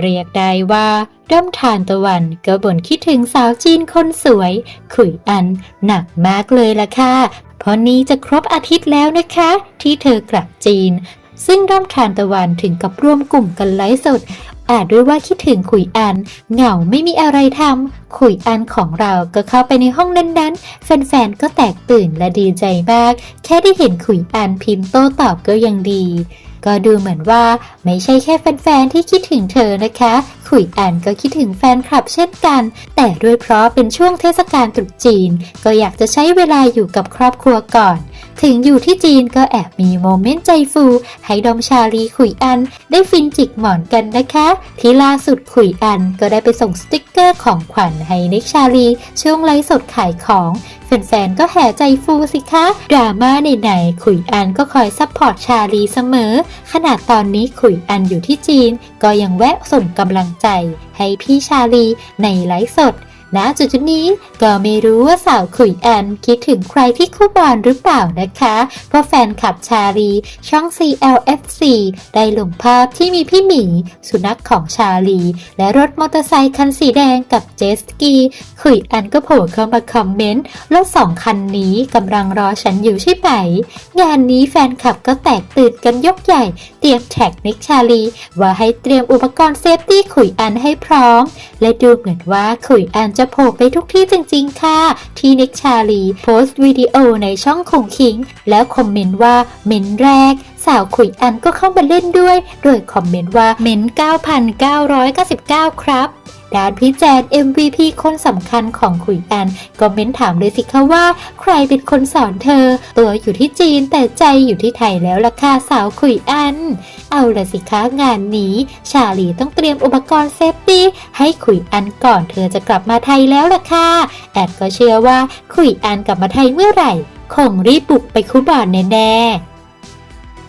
เรียกได้ว่าด้อมทานตะวันก็บ่นคิดถึงสาวจีนคนสวย ขุยอันหนักมากเลยล่ะค่ะ เพราะนี้จะครบอาทิตย์แล้วนะคะ ที่เธอกลับจีน ซึ่งด้อมทานตะวันถึงกับร่วมกลุ่มกันไลฟ์สดอาจด้วยว่าคิดถึงขุยอัน เหงาไม่มีอะไรทำขุยอันของเราก็เข้าไปในห้องนั้นๆ แฟนๆ ก็แตกตื่นและดีใจมาก แค่ได้เห็นขุยอันพิมพ์โต้ตอบก็ยังดี ก็ดูเหมือนว่าไม่ใช่แค่แฟนๆที่คิดถึงเธอนะคะ ขุยอันก็คิดถึงแฟนคลับเช่นกัน แต่ด้วยเพราะเป็นช่วงเทศกาลตรุษจีน ก็อยากจะใช้เวลาอยู่กับครอบครัวก่อน ถึงอยู่ที่จีนก็แอบมีโมเมนต์ใจฟู ให้ดอมชาลีขุยอัน ได้ฟินจิกหมอนกันนะคะ ที่ล่าสุดขุยอันก็ได้ไปส่งสติกเกอร์ของขวัญให้นิกชาลีช่วงไลฟ์สดขายของแฟนๆ ก็แห่ใจฟูสิคะ ดราม่าไหนๆ ขุยอันก็คอยซัพพอร์ตชาลีเสมอ ขนาดตอนนี้ขุยอันอยู่ที่จีน ก็ยังแวะส่งกำลังใจให้พี่ชาลีในไลฟ์สด ณจุดนี้ก็ไม่รู้ว่าสาวขุยแอนคิดถึงใครที่คู่บอลหรือเปล่านะคะ เพราะแฟนคลับชาลีช่อง CLFC ได้ลงภาพที่มีพี่หมี สุนัขของชาลี และรถมอเตอร์ไซคันสีแดงกับเจสกี ขุยแอนก็โผล่เข้ามาคอมเมนต์รถสองคันนี้กำลังรอฉันอยู่ใช่ไหม งานนี้แฟนคลับก็แตกตื่นกันยกใหญ่ เตรียมแท็กนิกชาลี ว่าให้เตรียมอุปกรณ์เซฟตี้ขุยแอนให้พร้อม และดูเหมือนว่าขุยแอนจะโผล่ไปทุกที่จริงๆ ค่ะ ที่นิกชาลีโพสต์วิดีโอในช่องคงคิง แล้วคอมเมนต์ว่าเมนแรก สาวขุยอันก็เข้ามาเล่นด้วย โดยคอมเมนต์ว่าเมน 9,999 ครับ ด้านพี่แจน MVP คนสำคัญของขุยอันก็เม้นถามเลยสิคะว่า ใครเป็นคนสอนเธอ ตัวอยู่ที่จีนแต่ใจอยู่ที่ไทยแล้วล่ะค่ะสาวขุยอัน เอาละสิคะงานนี้ ชาลีต้องเตรียมอุปกรณ์เซฟตี้ให้ขุยอันก่อนเธอจะกลับมาไทยแล้วล่ะค่ะแอดก็เชื่อว่าขุยอันกลับมาไทยเมื่อไหร่ คงรีบบุกไปคุบอนแน่ๆ